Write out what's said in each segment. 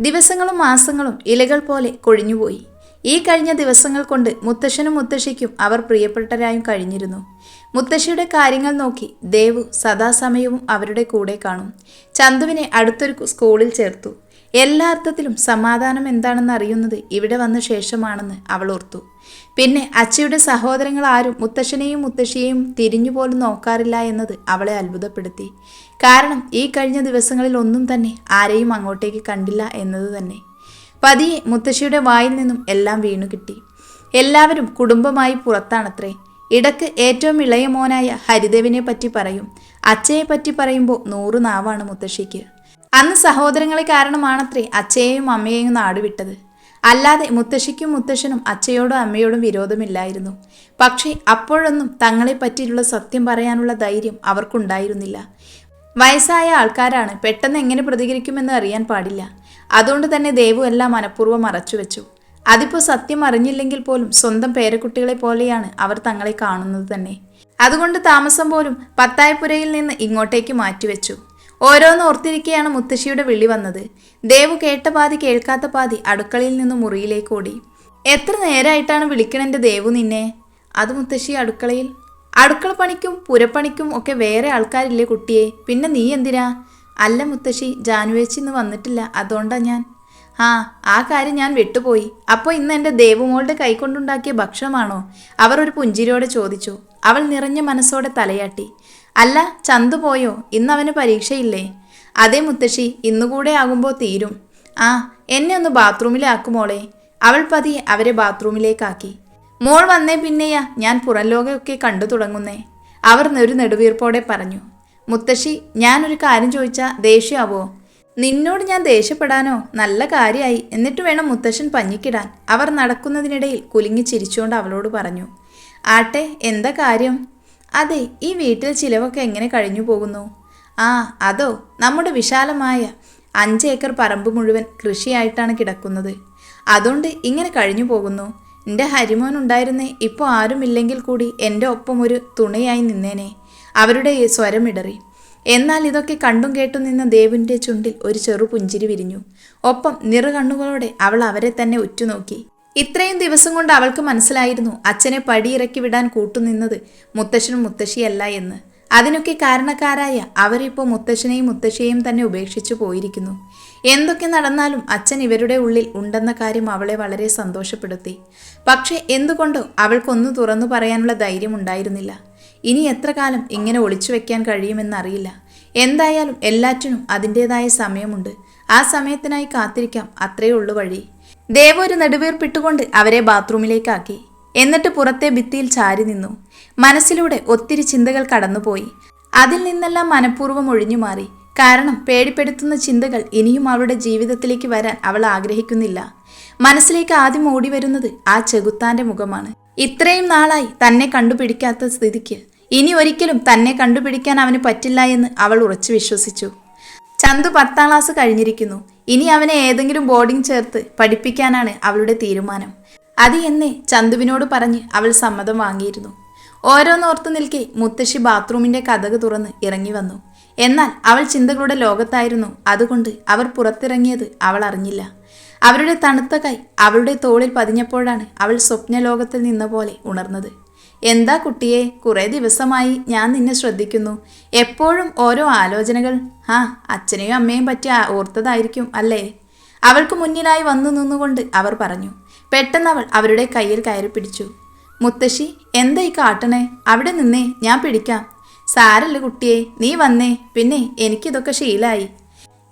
ദിവസങ്ങളും മാസങ്ങളും ഇലകൾ പോലെ കൊഴിഞ്ഞുപോയി. ഈ കഴിഞ്ഞ ദിവസങ്ങൾ കൊണ്ട് മുത്തശ്ശനും മുത്തശ്ശിക്കും അവർ പ്രിയപ്പെട്ടരായും കഴിഞ്ഞിരുന്നു. മുത്തശ്ശിയുടെ കാര്യങ്ങൾ നോക്കി ദേവു സദാസമയവും അവരുടെ കൂടെ കാണും. ചന്തുവിനെ അടുത്തൊരു സ്കൂളിൽ ചേർത്തു. എല്ലാ അർത്ഥത്തിലും സമാധാനം എന്താണെന്ന് അറിയുന്നത് ഇവിടെ വന്ന ശേഷമാണെന്ന് അവൾ ഓർത്തു. പിന്നെ അച്ഛയുടെ സഹോദരങ്ങൾ ആരും മുത്തശ്ശനെയും മുത്തശ്ശിയെയും തിരിഞ്ഞുപോലും നോക്കാറില്ല എന്നത് അവളെ അത്ഭുതപ്പെടുത്തി. കാരണം ഈ കഴിഞ്ഞ ദിവസങ്ങളിൽ ഒന്നും തന്നെ ആരെയും അങ്ങോട്ടേക്ക് കണ്ടില്ല എന്നത് തന്നെ. പതിയെ മുത്തശ്ശിയുടെ വായിൽ നിന്നും എല്ലാം വീണു കിട്ടി. എല്ലാവരും കുടുംബമായി പുറത്താണത്രേ. ഇടയ്ക്ക് ഏറ്റവും ഇളയ മോനായ ഹരിദേവിനെ പറ്റി പറയും. അച്ഛയെ പറ്റി പറയുമ്പോൾ നൂറ് നാവാണ് മുത്തശ്ശിക്ക്. അന്ന് സഹോദരങ്ങളെ കാരണമാണത്രേ അച്ഛയെയും അമ്മയെയും നാടുവിട്ടത് അല്ലാതെ മുത്തശ്ശിക്കും മുത്തശ്ശനും അച്ഛയോടും അമ്മയോടും വിരോധമില്ലായിരുന്നു. പക്ഷേ അപ്പോഴൊന്നും തങ്ങളെ പറ്റിയുള്ള സത്യം പറയാനുള്ള ധൈര്യം അവർക്കുണ്ടായിരുന്നില്ല. വയസ്സായ ആൾക്കാരാണ് പെട്ടെന്ന് എങ്ങനെ പ്രതികരിക്കുമെന്ന് അറിയാൻ പാടില്ല. അതുകൊണ്ട് തന്നെ ദേവു എല്ലാം മനഃപൂർവം മറച്ചുവെച്ചു. അതിപ്പോൾ സത്യം അറിഞ്ഞില്ലെങ്കിൽ പോലും സ്വന്തം പേരക്കുട്ടികളെ പോലെയാണ് അവർ തങ്ങളെ കാണുന്നത് തന്നെ. അതുകൊണ്ട് താമസം പോലും പത്തായപ്പുരയിൽ നിന്ന് ഇങ്ങോട്ടേക്ക് മാറ്റിവെച്ചു. ഓരോന്ന് ഓർത്തിരിക്കെയാണ് മുത്തശ്ശിയുടെ വിളി വന്നത്. ദേവു കേട്ട പാതി കേൾക്കാത്ത പാതി അടുക്കളയിൽ നിന്ന് മുറിയിലേക്ക് ഓടി. എത്ര നേരമായിട്ടാണ് വിളിക്കണെന്റെ ദേവു നിന്നെ? അത് മുത്തശ്ശി അടുക്കളയിൽ. അടുക്കള പണിക്കും പുരപ്പണിക്കും ഒക്കെ വേറെ ആൾക്കാരില്ലേ കുട്ടിയെ? പിന്നെ നീ എന്തിനാ? അല്ല മുത്തശ്ശി ജാനുവേച്ചി ഇന്ന് വന്നിട്ടില്ല അതുകൊണ്ടാ ഞാൻ. ആ ആ കാര്യം ഞാൻ വിട്ടുപോയി. അപ്പോൾ ഇന്ന് എന്റെ ദേവുമോളുടെ കൈകൊണ്ടുണ്ടാക്കിയ ഭക്ഷണമാണോ? അവർ ഒരു പുഞ്ചിരിയോടെ ചോദിച്ചു. അവൾ നിറഞ്ഞ മനസ്സോടെ തലയാട്ടി. അല്ല ചന്തു പോയോ? അവന് പരീക്ഷയില്ലേ? അതേ മുത്തശ്ശി ഇന്നുകൂടെ ആകുമ്പോൾ തീരും. ആ എന്നെ ഒന്ന് ബാത്റൂമിലാക്കുമോളെ അവൾ പതി അവരെ ബാത്റൂമിലേക്കാക്കി. മോൾ വന്നേ പിന്നെയാ ഞാൻ പുറം ലോകമൊക്കെ കണ്ടു തുടങ്ങുന്നേ. അവർ ഒരു നെടുവീർപ്പോടെ പറഞ്ഞു. മുത്തശ്ശി ഞാനൊരു കാര്യം ചോദിച്ചാൽ ദേഷ്യമാവോ നിന്നോട് ഞാൻ ദേഷ്യപ്പെടാനോ? നല്ല കാര്യമായി എന്നിട്ട് വേണം മുത്തശ്ശൻ പഞ്ഞിക്കിടാൻ. അവർ നടക്കുന്നതിനിടയിൽ കുലുങ്ങി ചിരിച്ചുകൊണ്ട് അവളോട് പറഞ്ഞു. ആട്ടെ എന്താ കാര്യം? അതെ ഈ വീട്ടിൽ ചിലവൊക്കെ എങ്ങനെ കഴിഞ്ഞു പോകുന്നു? ആ അതോ നമ്മുടെ വിശാലമായ അഞ്ച് ഏക്കർ പറമ്പ് മുഴുവൻ കൃഷിയായിട്ടാണ് കിടക്കുന്നത്. അതുകൊണ്ട് ഇങ്ങനെ കഴിഞ്ഞു പോകുന്നു. എന്റെ ഹരിമോൻ ഉണ്ടായിരുന്നേ ഇപ്പോൾ ആരുമില്ലെങ്കിൽ കൂടി എന്റെ ഒപ്പം ഒരു തുണയായി നിന്നേനെ. അവരുടെ സ്വരമിടറി എന്നാൽ ഇതൊക്കെ കണ്ടും കേട്ടും നിന്ന ദേവിന്റെ ചുണ്ടിൽ ഒരു ചെറു പുഞ്ചിരി വിരിഞ്ഞു. ഒപ്പം നിറകണ്ണുകളോടെ അവൾ അവരെ തന്നെ ഉറ്റുനോക്കി. ഇത്രയും ദിവസം കൊണ്ട് അവൾക്ക് മനസ്സിലായിരുന്നു അച്ഛനെ പടിയിറക്കി വിടാൻ കൂട്ടുനിന്നത് മുത്തശ്ശനും മുത്തശ്ശിയല്ല എന്ന്. അതിനൊക്കെ കാരണക്കാരായ അവരിപ്പോൾ മുത്തശ്ശനെയും മുത്തശ്ശിയെയും തന്നെ ഉപേക്ഷിച്ചു പോയിരിക്കുന്നു. എന്തൊക്കെ നടന്നാലും അച്ഛൻ ഇവരുടെ ഉള്ളിൽ ഉണ്ടെന്ന കാര്യം അവളെ വളരെ സന്തോഷപ്പെടുത്തി. പക്ഷേ എന്തുകൊണ്ടോ അവൾക്കൊന്നു തുറന്നു പറയാനുള്ള ധൈര്യം ഉണ്ടായിരുന്നില്ല. ഇനി എത്ര കാലം ഇങ്ങനെ ഒളിച്ചു വെക്കാൻ കഴിയുമെന്നറിയില്ല. എന്തായാലും എല്ലാറ്റിനും അതിന്റെതായ സമയമുണ്ട്. ആ സമയത്തിനായി കാത്തിരിക്കാം അത്രയേ ഉള്ളു വഴി. ദേവ ഒരു നെടുവേർപ്പിട്ടുകൊണ്ട് അവരെ ബാത്റൂമിലേക്കാക്കി. എന്നിട്ട് പുറത്തെ ഭിത്തിയിൽ ചാരി നിന്നു. മനസ്സിലൂടെ ഒത്തിരി ചിന്തകൾ കടന്നുപോയി. അതിൽ നിന്നെല്ലാം മനഃപൂർവം ഒഴിഞ്ഞു മാറി. കാരണം പേടിപ്പെടുത്തുന്ന ചിന്തകൾ ഇനിയും അവളുടെ ജീവിതത്തിലേക്ക് വരാൻ അവൾ ആഗ്രഹിക്കുന്നില്ല. മനസ്സിലേക്ക് ആദ്യം ഓടി വരുന്നത് ആ ചെകുത്താന്റെ മുഖമാണ്. ഇത്രയും നാളായി തന്നെ കണ്ടുപിടിക്കാത്ത സ്ഥിതിക്ക് ഇനി ഒരിക്കലും തന്നെ കണ്ടുപിടിക്കാൻ അവന് പറ്റില്ല എന്ന് അവൾ ഉറച്ചു വിശ്വസിച്ചു. ചന്തു പത്താം ക്ലാസ് കഴിഞ്ഞിരിക്കുന്നു. ഇനി അവനെ ഏതെങ്കിലും ബോർഡിംഗ് ചേർത്ത് പഠിപ്പിക്കാനാണ് അവളുടെ തീരുമാനം. അത് എന്നെ ചന്തുവിനോട് പറഞ്ഞ് അവൾ സമ്മതം വാങ്ങിയിരുന്നു. ഓരോന്നോർത്തു നിൽക്കെ മുത്തശ്ശി ബാത്റൂമിന്റെ കഥക് തുറന്ന് ഇറങ്ങി വന്നു. എന്നാൽ അവൾ ചിന്തകളുടെ ലോകത്തായിരുന്നു. അതുകൊണ്ട് അവർ പുറത്തിറങ്ങിയത് അവൾ അറിഞ്ഞില്ല. അവരുടെ തണുത്ത കൈ അവളുടെ തോളിൽ പതിഞ്ഞപ്പോഴാണ് അവൾ സ്വപ്നലോകത്തിൽ നിന്ന പോലെ ഉണർന്നത്. എന്താ കുട്ടിയെ കുറേ ദിവസമായി ഞാൻ നിന്നെ ശ്രദ്ധിക്കുന്നു. എപ്പോഴും ഓരോ ആലോചനകൾ ആ അച്ഛനെയും അമ്മയും പറ്റി ഓർത്തതായിരിക്കും അല്ലേ? അവൾക്ക് മുന്നിലായി വന്നു നിന്നുകൊണ്ട് അവർ പറഞ്ഞു. പെട്ടെന്ന് അവൾ അവരുടെ കയ്യിൽ കയറി പിടിച്ചു. മുത്തശ്ശി എന്താ ഈ കാട്ടണേ? അവിടെ നിന്നേ ഞാൻ പിടിക്കാം. സാരല്ല കുട്ടിയെ നീ വന്നേ പിന്നെ എനിക്കിതൊക്കെ ശീലായി.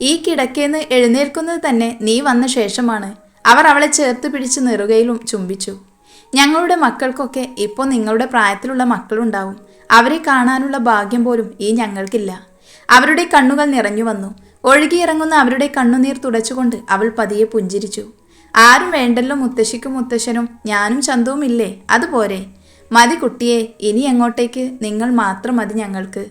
ഈ കിടക്കേന്ന് എഴുന്നേൽക്കുന്നത് തന്നെ നീ വന്ന ശേഷമാണ്. അവർ അവളെ ചേർത്ത് പിടിച്ച് നെറുകയിലും ചുംബിച്ചു. ഞങ്ങളുടെ മക്കൾക്കൊക്കെ ഇപ്പോൾ നിങ്ങളുടെ പ്രായത്തിലുള്ള മക്കളുണ്ടാവും. അവരെ കാണാനുള്ള ഭാഗ്യം പോലും ഈ ഞങ്ങൾക്കില്ല. അവരുടെ കണ്ണുകൾ നിറഞ്ഞു വന്നു. ഒഴുകിയിറങ്ങുന്ന അവരുടെ കണ്ണുനീർ തുടച്ചുകൊണ്ട് അവൾ പതിയെ പുഞ്ചിരിച്ചു. ആരും വേണ്ടല്ലോ മുത്തശ്ശിക്കും മുത്തശ്ശനും ഞാനും ചന്തവും ഇല്ലേ? അതുപോരെ മതി കുട്ടിയെ ഇനി എങ്ങോട്ടേക്ക്? നിങ്ങൾ മാത്രം മതി ഞങ്ങൾക്ക്.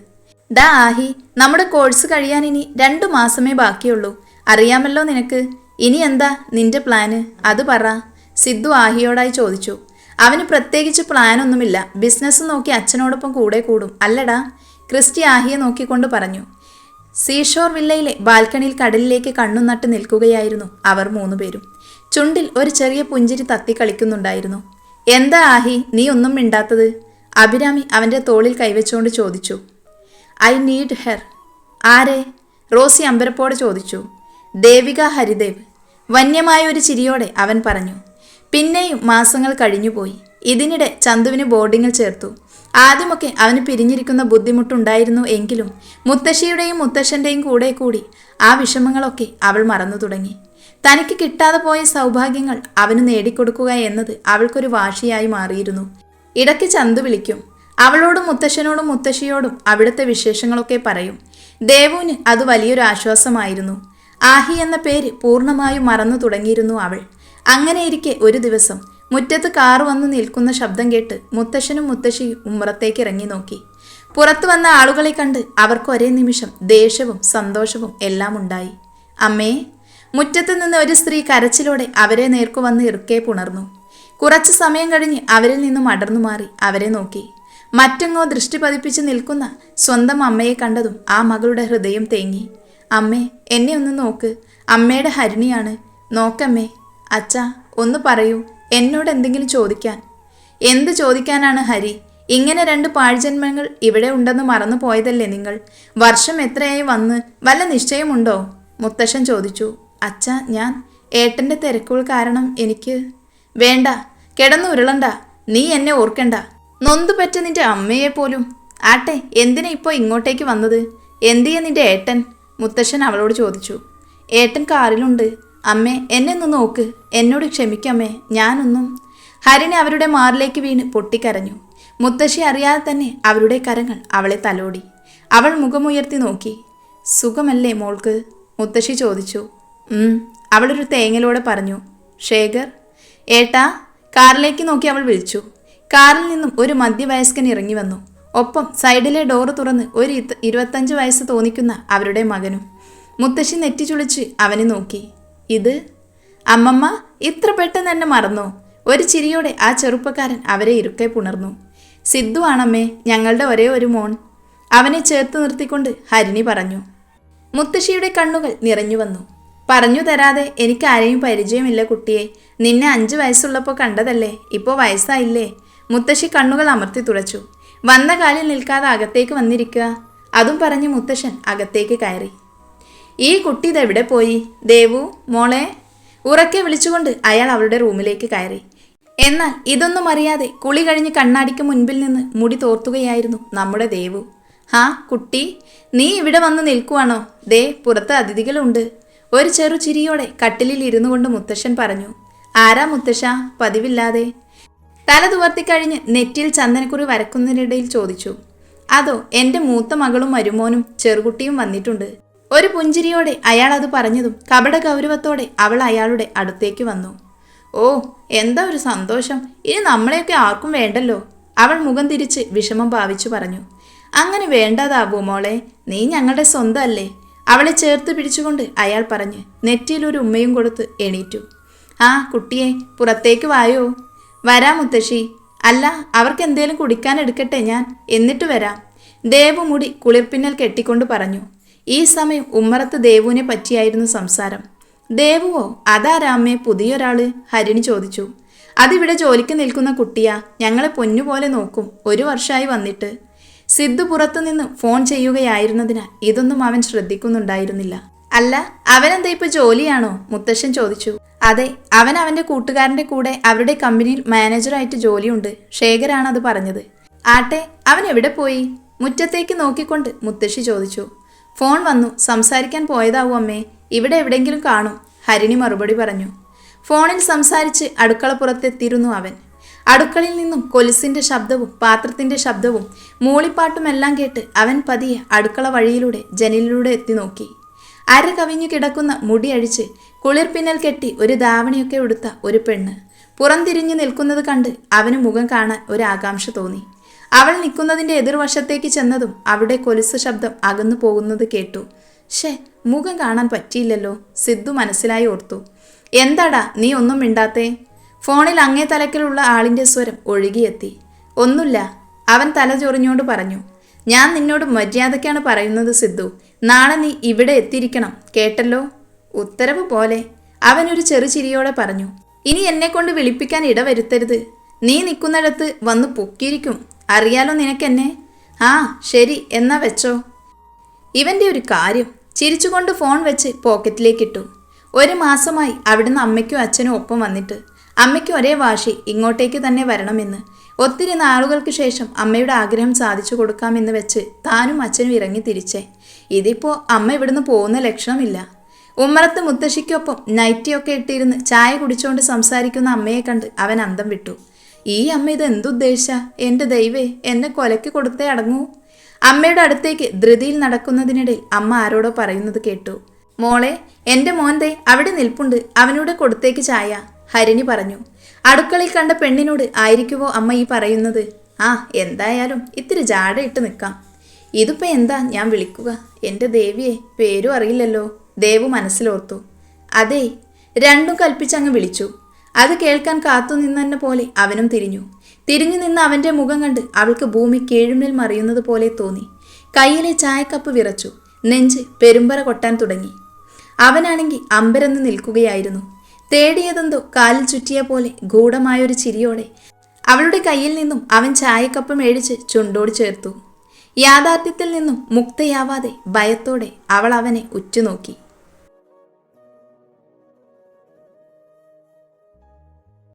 ഡാ ആഹി നമ്മുടെ കോഴ്സ് കഴിയാൻ ഇനി രണ്ടു മാസമേ ബാക്കിയുള്ളൂ. അറിയാമല്ലോ നിനക്ക്. ഇനി എന്താ നിന്റെ പ്ലാന്? അത് പറ. സിദ്ധു ആഹിയോടായി ചോദിച്ചു. അവന് പ്രത്യേകിച്ച് പ്ലാനൊന്നുമില്ല. ബിസിനസ് നോക്കി അച്ഛനോടൊപ്പം കൂടെ കൂടും. അല്ലടാ ക്രിസ്റ്റി ആഹിയെ നോക്കിക്കൊണ്ട് പറഞ്ഞു. സീഷോർ വില്ലയിലെ ബാൽക്കണിയിൽ കടലിലേക്ക് കണ്ണു നട്ട് നിൽക്കുകയായിരുന്നു അവർ മൂന്നുപേരും. ചുണ്ടിൽ ഒരു ചെറിയ പുഞ്ചിരി തത്തി കളിക്കുന്നുണ്ടായിരുന്നു. എന്താ ആഹി നീ ഒന്നും മിണ്ടാത്തത്? അഭിരാമി അവന്റെ തോളിൽ കൈവച്ചുകൊണ്ട് ചോദിച്ചു. I need her. ആരെ? റോസി അമ്പരപ്പോടെ ചോദിച്ചു. ദേവിക ഹരിദേവ്. വന്യമായ ഒരു ചിരിയോടെ അവൻ പറഞ്ഞു. പിന്നെയും മാസങ്ങൾ കഴിഞ്ഞുപോയി ഇതിനിടെ ചന്തുവിന് ബോർഡിങ്ങിൽ ചേർത്തു. ആദ്യമൊക്കെ അവന് പിരിഞ്ഞിരിക്കുന്ന ബുദ്ധിമുട്ടുണ്ടായിരുന്നു എങ്കിലും മുത്തശ്ശിയുടെയും മുത്തശ്ശന്റെയും കൂടെ കൂടി ആ വിഷമങ്ങളൊക്കെ അവൾ മറന്നു തുടങ്ങി. തനിക്ക് കിട്ടാതെ പോയ സൗഭാഗ്യങ്ങൾ അവന് നേടിക്കൊടുക്കുക എന്നത് അവൾക്കൊരു വാശിയായി മാറിയിരുന്നു. ഇടയ്ക്ക് ചന്തു വിളിക്കും. അവളോടും മുത്തശ്ശനോടും മുത്തശ്ശിയോടും അവിടുത്തെ വിശേഷങ്ങളൊക്കെ പറയും. ദേവുവിന് അത് വലിയൊരു ആശ്വാസമായിരുന്നു. ആഹി എന്ന പേര് പൂർണമായും മറന്നു തുടങ്ങിയിരുന്നു അവൾ. അങ്ങനെയിരിക്കെ ഒരു ദിവസം മുറ്റത്ത് കാർ വന്ന് നിൽക്കുന്ന ശബ്ദം കേട്ട് മുത്തശ്ശനും മുത്തശ്ശിയും ഉമ്മറത്തേക്ക് ഇറങ്ങി നോക്കി. പുറത്തു വന്ന ആളുകളെ കണ്ട് അവർക്ക് ഒരേ നിമിഷം ദേഷ്യവും സന്തോഷവും എല്ലാം ഉണ്ടായി. അമ്മേ മുറ്റത്ത് നിന്ന് ഒരു സ്ത്രീ കരച്ചിലോടെ അവരെ നേർക്കു വന്ന് ഇറുക്കെ പുണർന്നു. കുറച്ചു സമയം കഴിഞ്ഞ് അവരിൽ നിന്നും അടർന്നു മാറി അവരെ നോക്കി. മറ്റെങ്ങോ ദൃഷ്ടി പതിപ്പിച്ച് നിൽക്കുന്ന സ്വന്തം അമ്മയെ കണ്ടതും ആ മകളുടെ ഹൃദയം തേങ്ങി. അമ്മേ എന്നെ ഒന്ന് നോക്ക്. അമ്മയുടെ ഹരിണിയാണ്. നോക്കമ്മേ. അച്ഛാ ഒന്ന് പറയൂ എന്നോട് എന്തെങ്കിലും ചോദിക്കാൻ. എന്ത് ചോദിക്കാനാണ് ഹരി? ഇങ്ങനെ രണ്ട് പാഴ്ജന്മങ്ങൾ ഇവിടെ ഉണ്ടെന്ന് മറന്നു പോയതല്ലേ നിങ്ങൾ? വർഷം എത്രയായി വന്ന്? വല്ല നിശ്ചയമുണ്ടോ? മുത്തശ്ശൻ ചോദിച്ചു. അച്ഛ ഞാൻ ഏട്ടന്റെ തിരക്കുകൾ കാരണം എനിക്ക് വേണ്ട കിടന്നു ഉരുളണ്ട. നീ എന്നെ ഓർക്കണ്ട. നൊന്തു പറ്റ നിന്റെ അമ്മയെ പോലും. ആട്ടെ എന്തിനാ ഇപ്പോൾ ഇങ്ങോട്ടേക്ക് വന്നത്? എന്തിയാ നിന്റെ ഏട്ടൻ? മുത്തശ്ശൻ അവളോട് ചോദിച്ചു. ഏട്ടൻ കാറിലുണ്ട്. അമ്മേ എന്നെ ഒന്ന് നോക്ക്. എന്നോട് ക്ഷമിക്കമ്മേ ഞാനൊന്നും. ഹരിനെ അവരുടെ മാറിലേക്ക് വീണ് പൊട്ടിക്കരഞ്ഞു. മുത്തശ്ശി അറിയാതെ തന്നെ അവരുടെ കരങ്ങൾ അവളെ തലോടി. അവൾ മുഖമുയർത്തി നോക്കി. സുഖമല്ലേ മോൾക്ക്? മുത്തശ്ശി ചോദിച്ചു. അവളൊരു തേങ്ങലോടെ പറഞ്ഞു. ശേഖർ? ഏട്ടാ കാറിലേക്ക് നോക്കി അവൾ വിളിച്ചു. കാറിൽ നിന്നും ഒരു മധ്യവയസ്കൻ ഇറങ്ങി വന്നു. ഒപ്പം സൈഡിലെ ഡോറ് തുറന്ന് ഒരു ഇരുപത്തഞ്ച് വയസ്സ് തോന്നിക്കുന്ന അവരുടെ മകനും. മുത്തശ്ശി നെറ്റിച്ചുളിച്ച് അവനെ നോക്കി. ഇത്? അമ്മമ്മ ഇത്ര പെട്ടെന്ന് എന്നെ മറന്നു. ഒരു ചിരിയോടെ ആ ചെറുപ്പക്കാരൻ അവരെ ഇരുക്കെ പുണർന്നു. സിദ്ധു ആണമ്മേ ഞങ്ങളുടെ ഒരേ ഒരു മോൻ. അവനെ ചേർത്ത് നിർത്തിക്കൊണ്ട് ഹരിണി പറഞ്ഞു. മുത്തശ്ശിയുടെ കണ്ണുകൾ നിറഞ്ഞു വന്നു. പറഞ്ഞു തരാതെ എനിക്ക് ആരെയും പരിചയമില്ല കുട്ടിയെ. നിന്നെ അഞ്ച് വയസ്സുള്ളപ്പോൾ കണ്ടതല്ലേ? ഇപ്പോൾ വയസ്സായില്ലേ? മുത്തശ്ശി കണ്ണുകൾ അമർത്തി തുടച്ചു. വന്ന കാലിൽ നിൽക്കാതെ അകത്തേക്ക് വന്നിരിക്കുക. അതും പറഞ്ഞ് മുത്തശ്ശൻ അകത്തേക്ക് കയറി. ഈ കുട്ടി ഇതെവിടെ പോയി? ദേവു മോളെ. ഉറക്കെ വിളിച്ചുകൊണ്ട് അയാൾ അവളുടെ റൂമിലേക്ക് കയറി. എന്നാൽ ഇതൊന്നും അറിയാതെ കുളി കഴിഞ്ഞ് കണ്ണാടിക്ക് മുൻപിൽ നിന്ന് മുടി തോർത്തുകയായിരുന്നു നമ്മുടെ ദേവു. ഹാ കുട്ടി നീ ഇവിടെ വന്ന് നിൽക്കുവാണോ? ദേ പുറത്ത് അതിഥികളുണ്ട്. ഒരു ചെറു ചിരിയോടെ കട്ടിലിൽ ഇരുന്നു കൊണ്ട് മുത്തശ്ശൻ പറഞ്ഞു ആരാ മുത്തശ്ശ? പതിവില്ലാതെ. തല തുവർത്തിക്കഴിഞ്ഞ് നെറ്റിയിൽ ചന്ദനക്കുറി വരക്കുന്നതിനിടയിൽ ചോദിച്ചു അതോ എന്റെ മൂത്ത മകളും മരുമോനും ചെറുകുട്ടിയും വന്നിട്ടുണ്ട്? ഒരു പുഞ്ചിരിയോടെ അയാൾ അത് പറഞ്ഞതും കപട ഗൗരവത്തോടെ അവൾ അയാളുടെ അടുത്തേക്ക് വന്നു. ഓ എന്താ ഒരു സന്തോഷം? ഇനി നമ്മളെയൊക്കെ ആർക്കും വേണ്ടല്ലോ? അവൾ മുഖം തിരിച്ച് വിഷമം ഭാവിച്ചു പറഞ്ഞു. അങ്ങനെ വേണ്ടതാവൂ മോളെ നീ ഞങ്ങളുടെ സ്വന്തമല്ലേ? അവളെ ചേർത്ത് പിടിച്ചുകൊണ്ട് അയാൾ പറഞ്ഞ്. നെറ്റിയിൽ ഒരു ഉമ്മയും കൊടുത്ത് എണീറ്റു. ആ കുട്ടിയെ പുറത്തേക്ക് വായോ? വരാ മുത്തശ്ശി. അല്ല അവർക്ക് എന്തേലും കുടിക്കാൻ എടുക്കട്ടെ ഞാൻ. എന്നിട്ട് വരാം. ദേവു മുടി കുളിർപ്പിന്നൽ കെട്ടിക്കൊണ്ട് പറഞ്ഞു. ഈ സമയം ഉമ്മറത്ത് ദേവുവിനെ പറ്റിയായിരുന്നു സംസാരം. ദേവുവോ അതാ അതാരാമ്മേ പുതിയൊരാൾ ഹരിണി ചോദിച്ചു. അതിവിടെ ജോലിക്ക് നിൽക്കുന്ന കുട്ടിയാ. ഞങ്ങളെ പൊന്നുപോലെ നോക്കും. ഒരു വർഷമായി വന്നിട്ട്. സിദ്ധു പുറത്തുനിന്ന് ഫോൺ ചെയ്യുകയായിരുന്നതിനാൽ ഇതൊന്നും അവൻ ശ്രദ്ധിക്കുന്നുണ്ടായിരുന്നില്ല. അല്ല അവനെന്താ ഇപ്പൊ ജോലിയാണോ? മുത്തശ്ശൻ ചോദിച്ചു. അതെ അവൻ അവന്റെ കൂട്ടുകാരന്റെ കൂടെ അവരുടെ കമ്പനിയിൽ മാനേജറായിട്ട് ജോലിയുണ്ട്. ശേഖരാണ് അത് പറഞ്ഞത്. ആട്ടെ അവൻ എവിടെ പോയി? മുറ്റത്തേക്ക് നോക്കിക്കൊണ്ട് മുത്തശ്ശി ചോദിച്ചു. ഫോൺ വന്നു. സംസാരിക്കാൻ പോയതാവും അമ്മേ. ഇവിടെ എവിടെയെങ്കിലും കാണും. ഹരിണി മറുപടി പറഞ്ഞു. ഫോണിൽ സംസാരിച്ച് അടുക്കളപ്പുറത്തെത്തിയിരുന്നു അവൻ. അടുക്കളയിൽ നിന്നും കൊലുസിന്റെ ശബ്ദവും പാത്രത്തിന്റെ ശബ്ദവും മൂളിപ്പാട്ടുമെല്ലാം കേട്ട് അവൻ പതിയെ അടുക്കള വഴിയിലൂടെ ജനലിലൂടെ എത്തി നോക്കി. അര കവിഞ്ഞു കിടക്കുന്ന മുടി അഴിച്ച് കുളിർപ്പിന്നൽ കെട്ടി ഒരു ദാവണിയൊക്കെ ഉടുത്ത ഒരു പെണ്ണ്. പുറംതിരിഞ്ഞു നിൽക്കുന്നത് കണ്ട് അവന് മുഖം കാണാൻ ഒരു ആകാംക്ഷ തോന്നി. അവൾ നിൽക്കുന്നതിന്റെ എതിർവശത്തേക്ക് ചെന്നതും അവിടെ കൊലുസ് ശബ്ദം അകന്നു പോകുന്നത് കേട്ടു. ഷേ മുഖം കാണാൻ പറ്റിയില്ലല്ലോ സിദ്ധു മനസ്സിലായി ഓർത്തു. എന്താടാ നീ ഒന്നും മിണ്ടാത്തേ? ഫോണിൽ അങ്ങേ തലക്കിലുള്ള ആളിന്റെ സ്വരം ഒഴുകിയെത്തി. ഒന്നുമില്ല അവൻ തല ചൊറിഞ്ഞോണ്ട് പറഞ്ഞു. ഞാൻ നിന്നോട് മര്യാദയ്ക്കാണ് പറയുന്നത് സിദ്ധു. നാളെ നീ ഇവിടെ എത്തിയിരിക്കണം കേട്ടല്ലോ? ഉത്തരവ് പോലെ. അവനൊരു ചെറുചിരിയോടെ പറഞ്ഞു. ഇനി എന്നെ കൊണ്ട് വിളിപ്പിക്കാൻ ഇടവരുത്തരുത്. നീ നിൽക്കുന്നിടത്ത് വന്ന് പൊക്കിയിരിക്കും. അറിയാലോ നിനക്കെന്നെ? ആ ശരി എന്നാ വെച്ചോ. ഇവന്റെ ഒരു കാര്യം ചിരിച്ചുകൊണ്ട് ഫോൺ വെച്ച് പോക്കറ്റിലേക്കിട്ടു. ഒരു മാസമായി അവിടുന്ന് അമ്മയ്ക്കും അച്ഛനും ഒപ്പം വന്നിട്ട് അമ്മയ്ക്ക് ഒരേ വാശി ഇങ്ങോട്ടേക്ക് തന്നെ വരണമെന്ന്. ഒത്തിരി നാളുകൾക്ക് ശേഷം അമ്മയുടെ ആഗ്രഹം സാധിച്ചു കൊടുക്കാമെന്ന് വെച്ച് താനും അച്ഛനും ഇറങ്ങി തിരിച്ചേ. ഇതിപ്പോൾ അമ്മ ഇവിടുന്ന് പോകുന്ന ലക്ഷണമില്ല. ഉമ്മറത്ത് മുത്തശ്ശിക്കൊപ്പം നൈറ്റിയൊക്കെ ഇട്ടിരുന്ന് ചായ കുടിച്ചുകൊണ്ട് സംസാരിക്കുന്ന അമ്മയെ കണ്ട് അവൻ അന്തം വിട്ടു. ഈ അമ്മ ഇത് എന്തുദ്ദേശ എന്റെ ദൈവേ എന്നെ കൊലയ്ക്ക് കൊടുത്തേ അടങ്ങൂ. അമ്മയുടെ അടുത്തേക്ക് ധൃതിയിൽ നടക്കുന്നതിനിടയിൽ അമ്മ ആരോടോ പറയുന്നത് കേട്ടു. മോളെ എന്റെ മോന്തേ അവിടെ നിൽപ്പുണ്ട്. അവനോട് കൊടുത്തേക്ക് ചായ. ഹരിണി പറഞ്ഞു. അടുക്കളയിൽ കണ്ട പെണ്ണിനോട് ആയിരിക്കുവോ അമ്മ ഈ പറയുന്നത്? ആ എന്തായാലും ഇത്തിരി ജാട ഇട്ട് നിൽക്കാം. ഇതിപ്പോ എന്താ ഞാൻ വിളിക്കുക? എന്റെ ദേവിയെ പേരും അറിയില്ലല്ലോ. ദേവു മനസ്സിലോർത്തു. അതെ രണ്ടും കൽപ്പിച്ചങ്ങ് വിളിച്ചു. അത് കേൾക്കാൻ കാത്തുനിന്നെ പോലെ അവനും തിരിഞ്ഞു. തിരിഞ്ഞു നിന്ന് അവന്റെ മുഖം കണ്ട് അവൾക്ക് ഭൂമി കീഴ്മേൽ മറിയുന്നത് പോലെ തോന്നി. കയ്യിലെ ചായക്കപ്പ് വിറച്ചു. നെഞ്ച് പെരുമ്പറ കൊട്ടാൻ തുടങ്ങി. അവനാണെങ്കിൽ അമ്പരന്ന് നിൽക്കുകയായിരുന്നു. തേടിയതെന്തോ കാലിൽ ചുറ്റിയ പോലെ ഗൂഢമായൊരു ചിരിയോടെ അവളുടെ കയ്യിൽ നിന്നും അവൻ ചായക്കപ്പ് മേടിച്ച് ചുണ്ടോട് ചേർത്തു. യാഥാർത്ഥ്യത്തിൽ നിന്നും മുക്തയാവാതെ ഭയത്തോടെ അവൾ അവനെ ഉറ്റുനോക്കി.